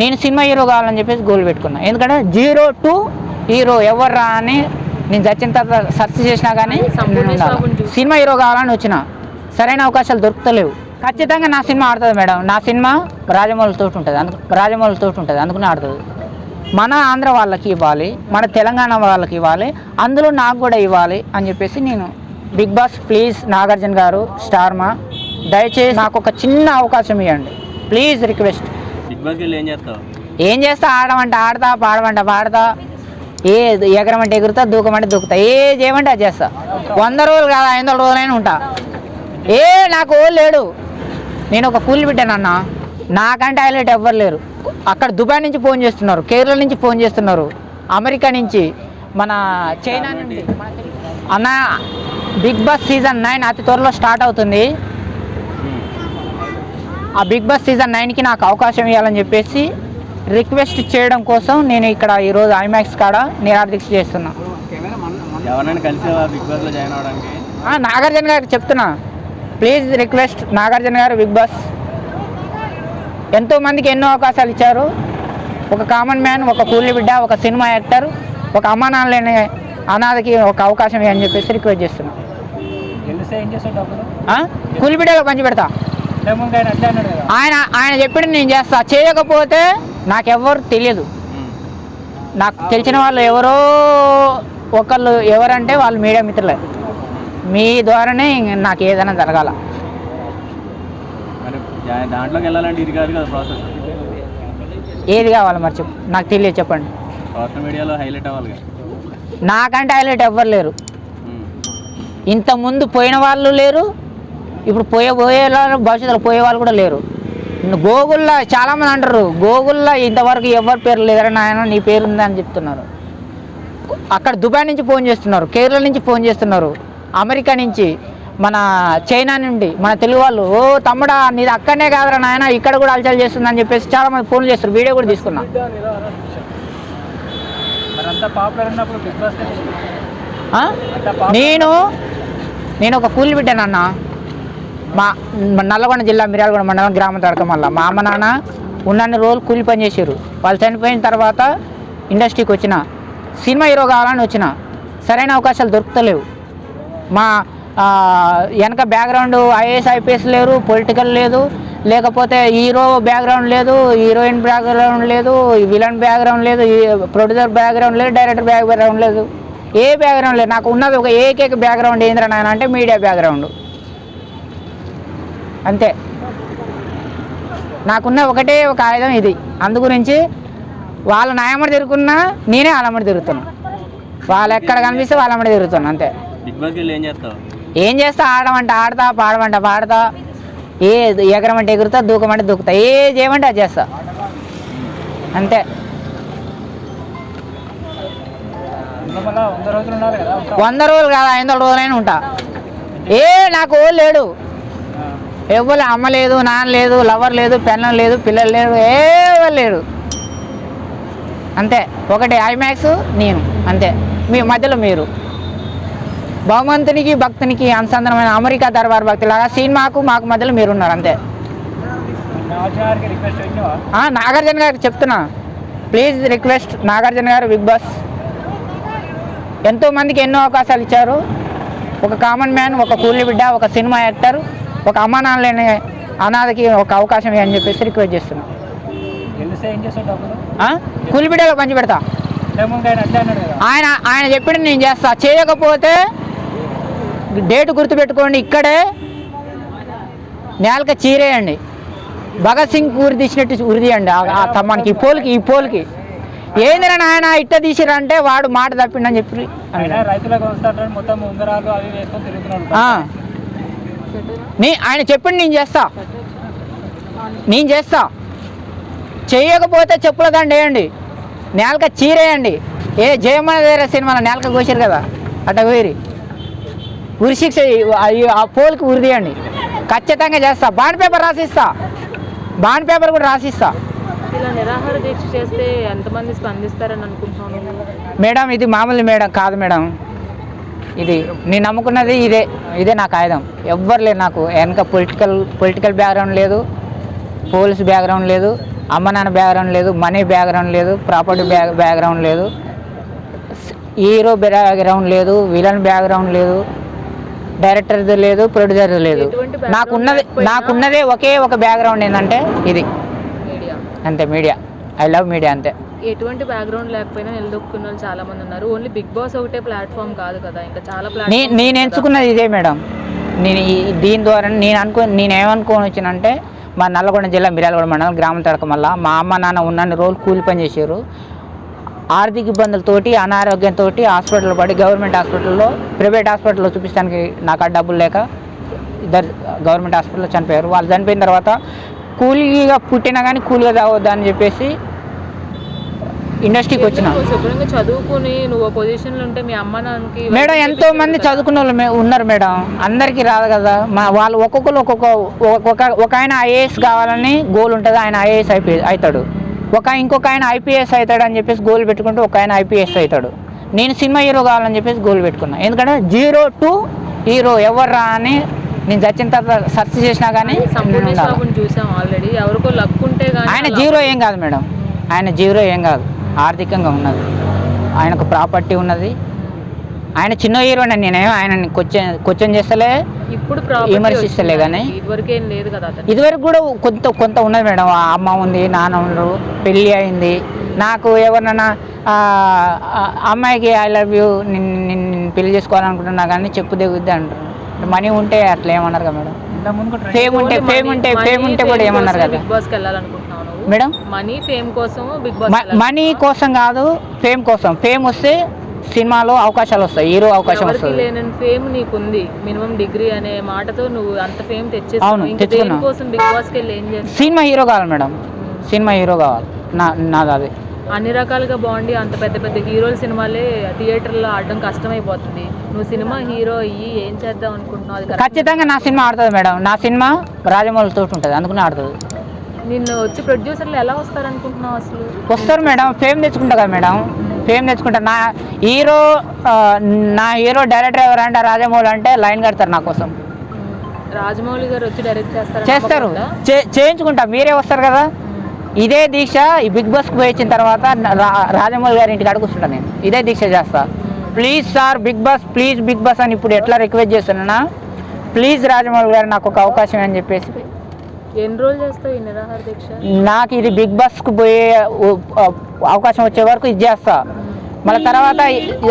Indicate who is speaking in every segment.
Speaker 1: నేను cinema hero కావాలని చెప్పేసి గోల్ పెట్టుకున్నా. ఎందుకంటే జీరో టు హీరో ఎవర్రా అని నేను చచ్చిన తర్వాత సెర్చ్ చేసినా కానీ. సినిమా హీరో కావాలని వచ్చిన. సరైన అవకాశాలు దొరుకుతలేవు. ఖచ్చితంగా నా సినిమా ఆడుతుంది మేడం. నా సినిమా రాజమౌళితో ఉంటుంది. అందుకు రాజమౌళితో ఉంటుంది. అందుకనే ఆడుతుంది. మన ఆంధ్ర వాళ్ళకి ఇవ్వాలి. మన తెలంగాణ వాళ్ళకి ఇవ్వాలి. అందులో నాకు కూడా ఇవ్వాలి అని చెప్పేసి నేను big boss please Nagarjuna garu Star Maa దయచేసి నాకు ఒక చిన్న అవకాశం ఇవ్వండి ప్లీజ్ రిక్వెస్ట్.
Speaker 2: బిగ్ బాస్కి వెళ్ళి ఏం చేస్తావు?
Speaker 1: ఏం చేస్తా? ఆడమంటే ఆడతా పాడమంటే పాడతా. ఏ ఎగరమంటే ఎగురుతా దూకమంటే దూకుతా. ఏ చేయమంటే అది చేస్తా. వంద రోజులు కాదు ఐదు వందల రోజులైనా ఉంటా. ఏ నాకు ఓ లేడు. నేను ఒక కూలి బిడ్డానన్న నాకంటే హైలైట్ ఎవ్వరు లేరు. అక్కడ దుబాయ్ నుంచి ఫోన్ చేస్తున్నారు కేరళ నుంచి ఫోన్ చేస్తున్నారు అమెరికా నుంచి మన చైనా నుండి అన్న బిగ్ బాస్ సీజన్ నైన్ అతి త్వరలో స్టార్ట్ అవుతుంది. ఆ బిగ్ బాస్ సీజన్ నైన్కి నాకు అవకాశం ఇవ్వాలని చెప్పేసి రిక్వెస్ట్ చేయడం కోసం నేను ఇక్కడ ఈరోజు ఐమాక్స్ కాడ నిరాదీక్ష చేస్తున్నా. నాగార్జున గారికి చెప్తున్నా. ప్లీజ్ రిక్వెస్ట్ నాగార్జున గారు బిగ్ బాస్. ఎంతో మందికి ఎన్నో అవకాశాలు ఇచ్చారు. ఒక కామన్ మ్యాన్ ఒక కూలి బిడ్డ ఒక సినిమా యాక్టర్ ఒక అమ్మా నాన్న లేని అనాథకి ఒక అవకాశం ఇవ్వని చెప్పేసి రిక్వెస్ట్ చేస్తున్నా? కూలి బిడ్డలో పంచి పెడతా.
Speaker 3: ఆయన
Speaker 1: ఆయన చెప్పిన నేను చేస్తా. చేయకపోతే నాకెవ్వరు తెలియదు నాకు తెలిసిన వాళ్ళు ఎవరో ఒకళ్ళు ఎవరంటే వాళ్ళు మీడియా మిత్రులే. మీ ద్వారానే నాకు ఏదైనా జరగాల.
Speaker 2: మరి జా- దాంట్లోకి వెళ్ళాలంటే ఇది కాదు కదా ప్రాసెస్.
Speaker 1: ఏది కావాలి మరి చెప్పు. నాకు తెలియదు చెప్పండి.
Speaker 2: సోషల్ మీడియాలో హైలైట్ అవ్వాలి కదా.
Speaker 1: నాకంటే హైలైట్ ఎవ్వరు లేరు.
Speaker 2: ఉమ్.
Speaker 1: ఇంత ముందు పోయిన వాళ్ళు లేరు. ఇప్పుడు పోయే పోయే వాళ్ళు భవిష్యత్తులో పోయే వాళ్ళు కూడా లేరు. గోగుల్లో చాలామంది అంటారు గోగుల్లో ఇంతవరకు ఎవరి పేరు లేదరా నాయన నీ పేరు ఉంది అని చెప్తున్నారు. అక్కడ దుబాయ్ నుంచి ఫోన్ చేస్తున్నారు కేరళ నుంచి ఫోన్ చేస్తున్నారు అమెరికా నుంచి మన చైనా నుండి మన తెలుగు వాళ్ళు ఓ తమ్ముడా నీది అక్కడనే కాదురా నాయన ఇక్కడ కూడా అలచల్ చేస్తుందని చెప్పేసి చాలామంది ఫోన్లు చేస్తారు వీడియో కూడా తీసుకున్నా? నేను నేను ఒక కూలి బిడ్డానన్న. మా నల్లగొండ జిల్లా మిర్యాలగొండ మండలం గ్రామ తడకమల్ల మా అమ్మ నాన్న ఉన్నన్ని రోజులు కూలి పని చేసారు వాళ్ళు చనిపోయిన తర్వాత ఇండస్ట్రీకి వచ్చిన సినిమా హీరో కావాలని వచ్చిన సరైన అవకాశాలు దొరుకుతలేవు. మా వెనక బ్యాక్గ్రౌండ్ ఐఏఎస్ ఐపీఎస్ లేరు పొలిటికల్ లేదు లేకపోతే హీరో బ్యాక్గ్రౌండ్ లేదు హీరోయిన్ బ్యాక్గ్రౌండ్ లేదు విలన్ బ్యాక్గ్రౌండ్ లేదు ప్రొడ్యూసర్ బ్యాక్గ్రౌండ్ లేదు డైరెక్టర్ బ్యాక్గ్రౌండ్ లేదు. ఏ బ్యాక్గ్రౌండ్ లేదు. నాకు ఉన్నది ఒక ఏకైక బ్యాక్గ్రౌండ్ ఏంద్రా నాయన అంటే మీడియా బ్యాక్గ్రౌండ్. అంతే. నాకున్న ఒకటే ఒక ఆయుధం ఇది. అందు గురించి వాళ్ళ నాయమడి తిరుగుతున్నా నేనే వాళ్ళమ్మడి తిరుగుతున్నా. వాళ్ళు ఎక్కడ కనిపిస్తే వాళ్ళమ్మడి తిరుగుతున్నా అంతే.
Speaker 2: ఏం చేస్తావు?
Speaker 1: ఏం చేస్తా? ఆడమంటే ఆడతా పాడమంటే పాడతా. ఏ ఎగరమంటే ఎగురుతా దూకమంటే దూకుతా. ఏ చేయమంటే అది చేస్తా. అంతే.
Speaker 3: వంద రోజులు కదా ఉంటా.
Speaker 1: వంద రోజులు కాదు ఐదు వందల రోజులైనా ఉంటా. ఏ నాకు ఓ లేడు. ఎవరు అమ్మ లేదు నాన్న లేదు లవర్ లేదు పెళ్ళం లేదు పిల్లలు లేరు ఎవరు లేడు అంతే. ఒకటి ఐమాక్స్ నేను. అంతే. మీ మధ్యలో మీరు. భగవంతునికి భక్తునికి అనుసంధానమైన అమెరికా దర్బార్ భక్తులాగా సినిమాకు మాకు మధ్యలో మీరు ఉన్నారు అంతే
Speaker 3: నాగార్జున గారికి
Speaker 1: చెప్తున్నా. ప్లీజ్ రిక్వెస్ట్ నాగార్జున గారు బిగ్ బాస్. ఎంతోమందికి ఎన్నో అవకాశాలు ఇచ్చారు. ఒక కామన్ మ్యాన్ ఒక కూలి బిడ్డ ఒక సినిమా యాక్టర్. ఒక అమ్మా నాన్న లేని అనాథకి ఒక అవకాశం ఇవ్వని చెప్పేసి రిక్వెస్ట్ చేస్తున్నా? కూలి బిడ్డలో పంచి పెడతా.
Speaker 3: ఆయన
Speaker 1: ఆయన చెప్పిన నేను చేస్తా. చేయకపోతే డేట్ గుర్తుపెట్టుకోండి ఇక్కడే. నేలక చీరేయండి. భగత్ సింగ్ ఊరి తీసినట్టు ఉరి తీయండి ఆ- తమ్మానికి ఈ పోలికి ఈ పోలికి. ఏందిరా నాయన ఇట్ట తీసిరంటే వాడు మాట తప్పిండని చెప్పి
Speaker 3: రైతులకు మొత్తం ఉంగరాలు అవి వేసుకొని తిరుగుతున్నాడు.
Speaker 1: నీ ఆయన చెప్పింది నేను చేస్తా. నేను చేస్తా. చేయకపోతే చెప్పుల వేయండి. నేలక చీరేయండి ఏ జయమణ వేరే సినిమాలో నేలక కోసారు కదా అట్ట వేరి ఉరి శిక్ష ఆ పోల్కి ఉరి తీయండి. ఖచ్చితంగా చేస్తా. బాండ్ పేపర్ రాసిస్తా. బాండ్ పేపర్ కూడా రాసిస్తా.
Speaker 4: ఇలా నిరాహార దీక్ష చేస్తే ఎంతమంది స్పందిస్తారని అనుకుంటున్నాను
Speaker 1: మేడం ఇది మామూలు మేడం కాదు మేడం. ఇది. నేను నమ్ముకున్నది ఇదే ఇదే నాకు ఆయుధం ఎవ్వరు లేరు నాకు. వెనక పొలిటికల్ పొలిటికల్ బ్యాక్గ్రౌండ్ లేదు పోలీస్ బ్యాక్గ్రౌండ్ లేదు అమ్మ నాన్న బ్యాక్గ్రౌండ్ లేదు మనీ బ్యాక్గ్రౌండ్ లేదు ప్రాపర్టీ బ్యాక్ బ్యాక్గ్రౌండ్ లేదు హీరో బ్యాక్గ్రౌండ్ లేదు విలన్ బ్యాక్గ్రౌండ్ లేదు డైరెక్టర్ది లేదు ప్రొడ్యూసర్ లేదు. నాకున్నది నాకున్నదే ఒకే ఒక బ్యాక్గ్రౌండ్ ఏంటంటే ఇది. అంతే మీడియా. ఐ లవ్ మీడియా అంతే.
Speaker 4: ఎటువంటి బ్యాక్గ్రౌండ్ లేకపోయినా నిలదొక్కున్న వాళ్ళు చాలా మంది ఉన్నారు. ఓన్లీ బిగ్ బాస్ ఒకటే ప్లాట్ఫామ్ కాదు కదా. ఇంకా చాలా
Speaker 1: నే
Speaker 4: ప్లాట్ఫామ్
Speaker 1: నేను ఎంచుకున్నది ఇదే మేడం. నేను ఈ- దీని ద్వారా నేను అనుకో నేను ఏమనుకోని వచ్చినంటే మా నల్లగొండ జిల్లా మిర్యాలగూడ మండలం గ్రామం తడకమల్ల మా అమ్మ నాన్న ఉన్నన్ని రోజులు కూలి పని చేశారు. ఆర్థిక ఇబ్బందులతోటి అనారోగ్యంతో హాస్పిటల్ పడి గవర్నమెంట్ హాస్పిటల్లో ప్రైవేట్ హాస్పిటల్లో చూపించడానికి నాకు ఆ డబ్బులు లేక ఇద్దరు గవర్నమెంట్ హాస్పిటల్లో చనిపోయారు. వాళ్ళు చనిపోయిన తర్వాత కూలీగా పుట్టినా కానీ కూలీగా తాగొద్దు అని చెప్పేసి ఇండస్ట్రీకి వచ్చిన.
Speaker 4: శుభ్రంగా చదువుకుని నువ్వు పొజిషన్లో ఉంటే మీ అమ్మ నాన్నకి
Speaker 1: మేడం ఎంతో మంది చదువుకున్న వాళ్ళు ఉన్నారు మేడం. అందరికీ రాదు కదా. మా వాళ్ళు ఒక్కొక్కరు ఒక్కొక్క ఒక ఒక ఆయన ఐఏఎస్ కావాలని గోల్ ఉంటుంది ఆయన ఐఏఎస్ అయిపోయి అవుతాడు ఒక ఇంకొక ఆయన ఐపీఎస్ అవుతాడు అని చెప్పేసి గోల్ పెట్టుకుంటే ఒక ఆయన ఐపీఎస్ అవుతాడు నేను సినిమా హీరో కావాలని చెప్పేసి గోల్ పెట్టుకున్నా. ఎందుకంటే జీరో టు హీరో ఎవర్రా అని నేను చచ్చిన తర్వాత సెర్చ్ చేసినా కానీ
Speaker 4: చూసాం ఆల్రెడీ. ఎవరికో లక్ ఉంటే
Speaker 1: ఆయన జీరో ఏం కాదు మేడం. ఆయన జీరో ఏం కాదు. ఆర్థికంగా ఉన్నది. ఆయనకు ప్రాపర్టీ ఉన్నది. ఆయన చిన్న హీరోనే నేనేం ఆయన క్వశ్చన్ క్వశ్చన్ చేస్తలే
Speaker 4: ఇప్పుడు
Speaker 1: విమర్శిస్తలే.
Speaker 4: ఆయనకి. ఇదివరకు ఏం లేదు కదా అతను
Speaker 1: ఇదివరకు కూడా కొంత కొంత ఉన్నది మేడం. ఆ అమ్మ ఉంది నాన్న ఉన్నారు పెళ్ళి అయింది. నాకు ఎవరినైనా అమ్మాయికి ఐ లవ్ యూ నిన్ను పెళ్ళి చేసుకోవాలనుకుంటున్నా కానీ చెప్పు దిగుద్ది అంటారు. మనీ ఉంటే అట్లా ఏమన్నారు కదా మేడం.
Speaker 3: ఇంత ముందు
Speaker 1: ఫేమ్ ఉంటే ఫేమ్ ఉంటే ఫేమ్ ఉంటే కూడా ఏమన్నారు కదా.
Speaker 4: బిగ్ బాస్కి వెళ్ళాలనుకుంటున్నావు నువ్వు
Speaker 1: మేడం?
Speaker 4: మనీ ఫేమ్ కోసం బిగ్ బాస్
Speaker 1: మనీ కోసం కాదు ఫేమ్ కోసం. ఫేమ్ వస్తే సినిమాలో అవకాశాలు వస్తాయి హీరో అవకాశం వస్తుంది.
Speaker 4: ఫేమ్ నీకుంది. మినిమం డిగ్రీ అనే మాటతో నువ్వు అంత ఫేమ్
Speaker 1: అవును,
Speaker 4: తెచ్చేస్తావు ఇంకా
Speaker 1: తెచ్చుకున్నా.
Speaker 4: దేనికోసం బిగ్ బాస్కి ఏం చేస్తావు?
Speaker 1: సినిమా హీరో కావాలి మేడం. సినిమా హీరో కావాలి. నా నాది అది.
Speaker 4: అన్ని రకాలుగా బాగుండి అంత పెద్ద పెద్ద హీరోల సినిమాలే థియేటర్లో ఆడడం కష్టమైపోతుంది. నువ్వు సినిమా హీరో అయ్యి ఏం చేద్దాం అనుకుంటున్నావు.
Speaker 1: ఖచ్చితంగా నా సినిమా ఆడుతుంది మేడం. నా సినిమా రాజమౌళితో ఉంటుంది అందుకనే ఆడుతుంది.
Speaker 4: నిన్ను వచ్చి ప్రొడ్యూసర్లు ఎలా వస్తారు అనుకుంటున్నావు అసలు?
Speaker 1: వస్తారు మేడం. ఫేమ్ తెచ్చుకుంటా కదా మేడం. ఫేమ్ తెచ్చుకుంటా. నా హీరో నా హీరో డైరెక్టర్ ఎవరంటే రాజమౌళి అంటే లైన్ కడతారు నా కోసం.
Speaker 4: రాజమౌళి గారు వచ్చి డైరెక్ట్ చేస్తారు?
Speaker 1: చేస్తారు. చే- చేయించుకుంటా. మీరే వస్తారు కదా. ఇదే దీక్ష ఈ బిగ్ బాస్కి పోయి వచ్చిన తర్వాత రాజమౌళి గారి ఇంటికి అడుగుతుంటా నేను. ఇదే దీక్ష చేస్తా. Please sir big boss please big boss అని ఇప్పుడు ఎట్లా రిక్వెస్ట్ చేస్తున్నా ప్లీజ్ రాజమౌళి గారు నాకు ఒక అవకాశం అని చెప్పేసి.
Speaker 4: ఎన్ని రోజులు చేస్తావు ఈ నిరాహార దీక్ష?
Speaker 1: నాకు ఇది బిగ్ బాస్కి పోయే అవకాశం వచ్చే వరకు ఇది చేస్తా. మళ్ళీ తర్వాత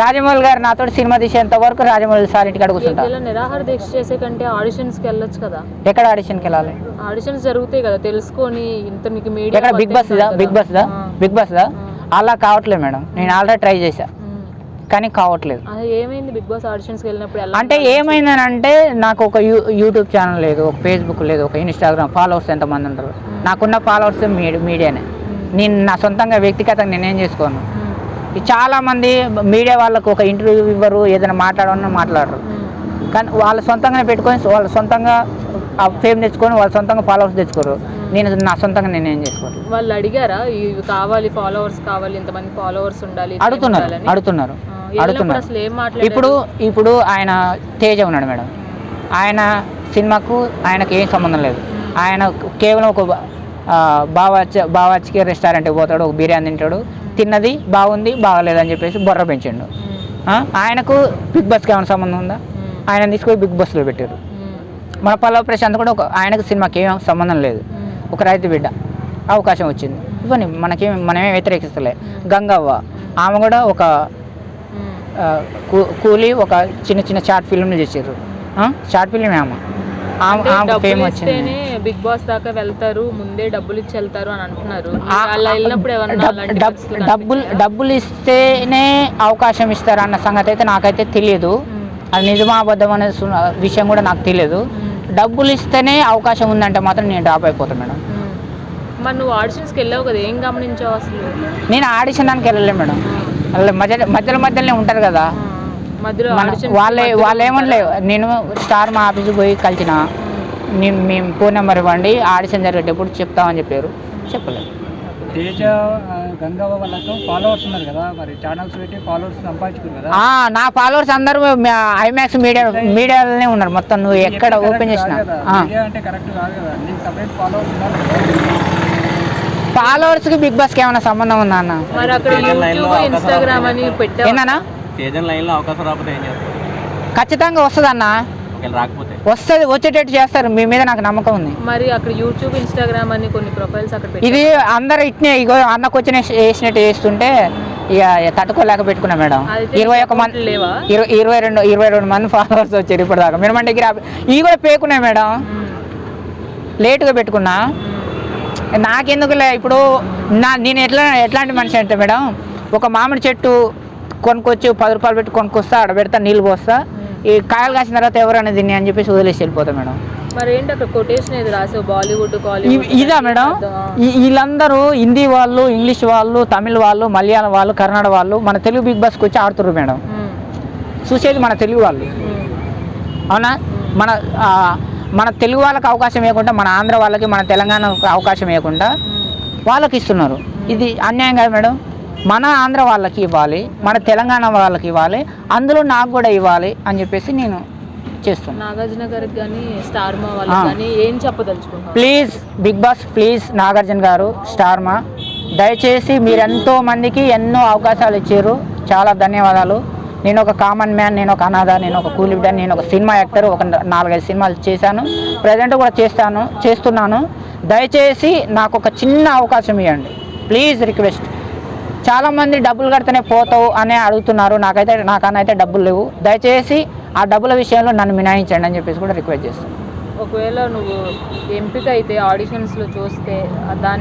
Speaker 1: రాజమౌళి గారు నాతో సినిమా తీసేంత వరకు రాజమౌళి సార్ ఇంటికి అడుగుతుంటా.
Speaker 4: నిరాహార దీక్ష చేసే కంటే ఆడిషన్స్కి వెళ్ళొచ్చు కదా?
Speaker 1: ఎక్కడ ఆడిషన్కి వెళ్ళాలి?
Speaker 4: ఆడిషన్స్ జరుగుతాయి కదా తెలుసుకొని ఇంత మీకు
Speaker 1: ఎక్కడ? Big boss big boss big boss. అలా కావట్లేదు మేడం. నేను ఆల్రెడీ ట్రై చేశా. కానీ కావట్లేదు.
Speaker 4: ఏమైంది? బిగ్ బాస్ ఆడిషన్స్కి వెళ్ళినప్పుడు
Speaker 1: అంటే ఏమైందని అంటే నాకు ఒక యూ యూట్యూబ్ ఛానల్ లేదు ఒక ఫేస్బుక్ లేదు ఒక ఇన్స్టాగ్రామ్ ఫాలోవర్స్ ఎంతమంది ఉంటారు? నాకున్న ఫాలోవర్స్ మీడి మీడియానే. నేను నా సొంతంగా వ్యక్తిగతంగా నేనేం చేసుకోను? ఈ చాలా మంది మీడియా వాళ్ళకు ఒక ఇంటర్వ్యూ ఇవ్వరు ఏదైనా మాట్లాడమని మాట్లాడరు. కానీ వాళ్ళ సొంతంగానే పెట్టుకొని వాళ్ళ సొంతంగా ఆ ఫేమ్ తెచ్చుకొని వాళ్ళ సొంతంగా ఫాలోవర్స్ తెచ్చుకోరు. నేను నా సొంతంగా నేనేం చేసుకోరు
Speaker 4: వాళ్ళు అడిగారా ఇవి కావాలి ఫాలోవర్స్ కావాలి ఇంతమంది ఫాలోవర్స్ ఉండాలి
Speaker 1: అడుగుతున్నారు? అడుగుతున్నారు. అడుగుతున్నారు ఇప్పుడు ఇప్పుడు ఆయన తేజ ఉన్నాడు మేడం. ఆయన సినిమాకు ఆయనకు ఏం సంబంధం లేదు. ఆయన కేవలం ఒక బావాచ బావాచికి రెస్టారెంట్కి పోతాడు ఒక బిర్యానీ తింటాడు. తిన్నది బాగుంది బాగలేదని చెప్పేసి బొర్ర పెంచిండు. ఆయనకు బిగ్ బాస్కి ఏమైనా సంబంధం ఉందా? ఆయన తీసుకొని బిగ్ బాస్లో పెట్టారు. మన పల్లవ ప్రశాంత్ కూడా ఒక ఆయనకు సినిమాకి ఏం సంబంధం లేదు. ఒక రైతు బిడ్డ అవకాశం వచ్చింది. ఇవన్నీ మనకేం మనమేం వ్యతిరేకిస్తలే. గంగవ్వ ఆమె కూడా ఒక కూలీ ఒక చిన్న చిన్న షార్ట్ ఫిల్మ్లు చేసారు షార్ట్ ఫిల్మ్ ఆమె. ఫేమ్ వచ్చింది.
Speaker 4: బిగ్ బాస్ దాకా వెళ్తారు ముందే డబ్బులు ఇచ్చి వెళ్తారు అని అంటున్నారు. అలా వెళ్ళినప్పుడు
Speaker 1: డబ్బులు? డబ్బులు ఇస్తేనే అవకాశం ఇస్తారు అన్న సంగతి అయితే నాకైతే తెలియదు. అది నిజమా అబద్ధం అనే విషయం కూడా నాకు తెలియదు. డబ్బులు ఇస్తేనే అవకాశం ఉందంటే మాత్రం నేను డ్రాప్ అయిపోతాను మేడం.
Speaker 4: మరి నువ్వు ఆడిషన్స్కి వెళ్ళావు కదా ఏం గమనించావు అసలు?
Speaker 1: నేను ఆడిషన్ దానికి వెళ్ళలేదు మేడం. వాళ్ళ మధ్య మధ్యలో మధ్యలోనే ఉంటారు కదా.
Speaker 4: మధ్యలో
Speaker 1: వాళ్ళే
Speaker 4: మధ్యలో
Speaker 1: వాళ్ళు ఏమనలే నేను స్టార్ మా ఆఫీస్కి పోయి కలిసిన మేము మేము ఫోన్ నెంబర్ ఇవ్వండి ఆడిషన్ జరిగేటప్పుడు చెప్తామని చెప్పారు. చెప్పలేదు.
Speaker 3: తేజ ఆ, గంగవ్వ వాళ్ళతో ఫాలోవర్స్ ఉన్నారు కదా మరి ఛానల్స్ పెట్టి ఫాలోవర్స్ సంపాదించుకున్నారు కదా.
Speaker 1: ఆ, నా ఫాలోవర్స్ అందరూ ఐమాక్స్ మీడియా మీడియాలోనే ఉన్నారు మొత్తం నువ్వు ఎక్కడ ఓపెన్ చేసినా. ఆ.
Speaker 3: మీడియా అంటే కరెక్ట్ కాదు కదా నీకు సపరేట్ ఫాలోవర్స్ ఉన్నారు కదా
Speaker 1: ఫాలోవర్స్కి బిగ్ బాస్కి ఏమైనా సంబంధం ఉందా అన్న?
Speaker 4: మరి అక్కడ యూట్యూబ్ ఇన్స్టాగ్రామ్ అని పెట్టావు?
Speaker 1: ఏందన్నా?
Speaker 2: సీజన్ లైన్లో అవకాశం రాకపోతే ఏం చేస్తారు
Speaker 1: ఖచ్చితంగా వస్తుంది అన్న?
Speaker 2: ఒకవేళ రాకపోతే.
Speaker 1: వస్తుంది వచ్చేటట్టు చేస్తారు. మీ మీద నాకు నమ్మకం ఉంది.
Speaker 4: మరి అక్కడ యూట్యూబ్ ఇన్స్టాగ్రామ్ అని కొన్ని ప్రొఫైల్స్ అక్కడ.
Speaker 1: ఇది అందరు ఇట్నే ఇగో అన్నకు వచ్చిన వేసినట్టు వేస్తుంటే ఇక తట్టుకోలేక పెట్టుకున్నా మేడం. ఇరవై ఒక మంది ఇరవై ఇరవై రెండు ఇరవై రెండు మంది ఫాలోవర్స్ వచ్చారు ఇప్పుడు దాకా మినిమం దగ్గర ఇవి కూడా పేకున్నాయి మేడం. లేటుగా పెట్టుకున్నా. నాకెందుకులే ఇప్పుడు నా నేను ఎట్లా ఎట్లాంటి మనిషి అంటే మేడం ఒక మామిడి చెట్టు కొనుక్కొచ్చి పది రూపాయలు పెట్టి కొనుక్కొస్తా ఆడ పెడతా నీళ్ళు పోస్తా ఈ కాయలు కాసిన తర్వాత ఎవరైనా తిని అని చెప్పేసి వదిలేసి వెళ్ళిపోతా మేడం. ఇదా మేడం? వీళ్ళందరూ హిందీ వాళ్ళు ఇంగ్లీష్ వాళ్ళు తమిళ్ వాళ్ళు మలయాళం వాళ్ళు కన్నడ వాళ్ళు మన తెలుగు బిగ్ బాస్కి వచ్చి ఆడుతుర్రు మేడం. చూసేది మన తెలుగు వాళ్ళు. అవునా? మన మన తెలుగు వాళ్ళకి అవకాశం ఇవ్వకుండా మన ఆంధ్ర వాళ్ళకి మన తెలంగాణకు అవకాశం ఇవ్వకుండా వాళ్ళకి ఇస్తున్నారు. ఇది అన్యాయం కదా మేడం. మన ఆంధ్ర వాళ్ళకి ఇవ్వాలి మన తెలంగాణ వాళ్ళకి ఇవ్వాలి అందులో నాకు కూడా ఇవ్వాలి అని చెప్పేసి నేను చేస్తున్నాను
Speaker 4: నాగార్జున గారికి కానీ స్టార్ మా వాళ్ళకి. కానీ ఏం చెప్పదలుచుకున్నావు
Speaker 1: please big boss please Nagarjuna garu Star Maa. దయచేసి మీరు ఎంతో మందికి ఎన్నో అవకాశాలు ఇచ్చారు. చాలా ధన్యవాదాలు. నేను ఒక కామన్ మ్యాన్ నేను ఒక అనాథ నేను ఒక కూలిబిడ్డ నేను ఒక సినిమా యాక్టర్ ఒక నాలుగైదు సినిమాలు చేశాను. ప్రజెంట్ కూడా చేస్తాను చేస్తున్నాను. దయచేసి నాకు ఒక చిన్న అవకాశం ఇవ్వండి. ప్లీజ్ రిక్వెస్ట్ చాలామంది డబ్బులు కడితేనే పోతావు అనే అడుగుతున్నారు. నాకైతే నాకనైతే డబ్బులు లేవు. దయచేసి ఆ డబ్బుల విషయంలో నన్ను మినాయించండి అని చెప్పేసి కూడా రిక్వెస్ట్ చేస్తాను.
Speaker 4: ఒకవేళ నువ్వు ఎంపిక అయితే ఆడిషన్స్లో చూస్తే దాన్ని